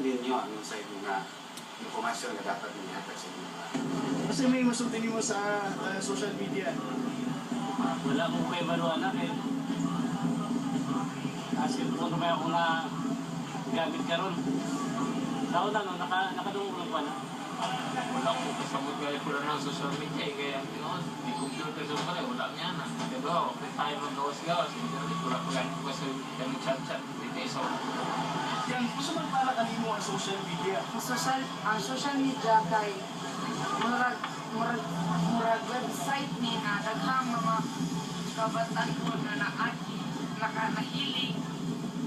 din nyo ang sa inyo nga informasyon na dapat nihatag sa inyo. Kasi may masulti mo sa uh, social media. Wala mo kay Baruana kay Asin po naman ako na gamit karon. Tao na no, naka, nakadungulong pa na. Wala ko kasabot kaya pula ng social media eh. Kaya, know, di computer sa pala, wala niya na. Diba, okay tayo ng gawas-gawas. Hindi wala pa ganit ko kasi kami chat-chat. Hindi sa Yan, gusto man para kanimo ang social media. Ang social, ang social media kay murag murag murag website ni na daghang mga kabatan ko na na naka nahiling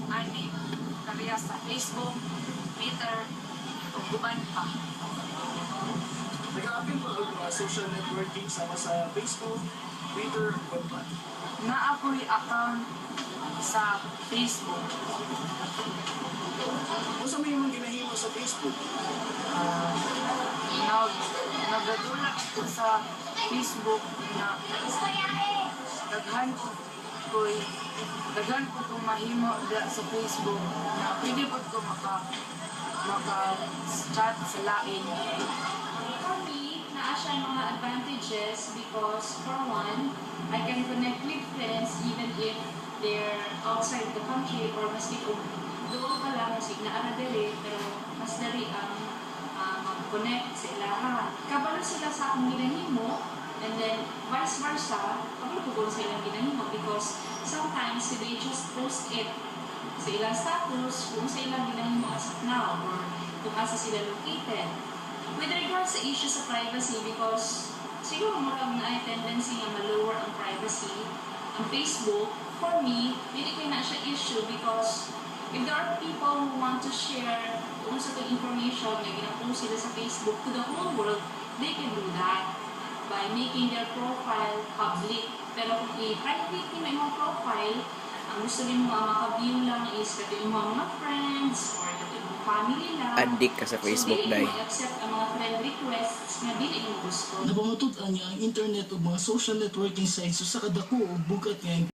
ani kaliya sa Facebook, Twitter, ug uban pa. Nag-aapil po ang mga social networking sama sa Facebook, Twitter, web pa. Na ako'y account sa Facebook. Sa Facebook? Ah, nag nagadulak ko sa Facebook na daghan ko ko'y daghan ko kung mahimo da sa Facebook na pwede po ko maka maka chat sa lain For me, naa siya mga advantages because for one, I can connect with friends even if they're outside the country or maski kung doon pa lang sig naara diri pero mas dali ang mag-connect sa ilaha. Kabalo sila sa akong ginahimo and then vice versa, ko sa ilang ginahimo because sometimes they just post it sa ilang status kung sa ilang ginahimo as of now or kung asa sila located. With regards sa issue sa privacy, because siguro marang na ay tendency nga ma-lower ang privacy, ang Facebook, for me, hindi kayo na siya issue because if there are people who want to share kung sa itong information na ginapost sila sa Facebook to the whole world, they can do that by making their profile public. Pero kung i-private nyo yung mga profile, ang gusto rin mo ang maka-view lang is kato yung mga friends or kato yung family lang. Addict ka sa Facebook, so, Day. dili mo i-accept ang mga friend requests nga dili mo gusto. Nabangatud ang ang internet o mga social networking sites so sa kadako o bugat nga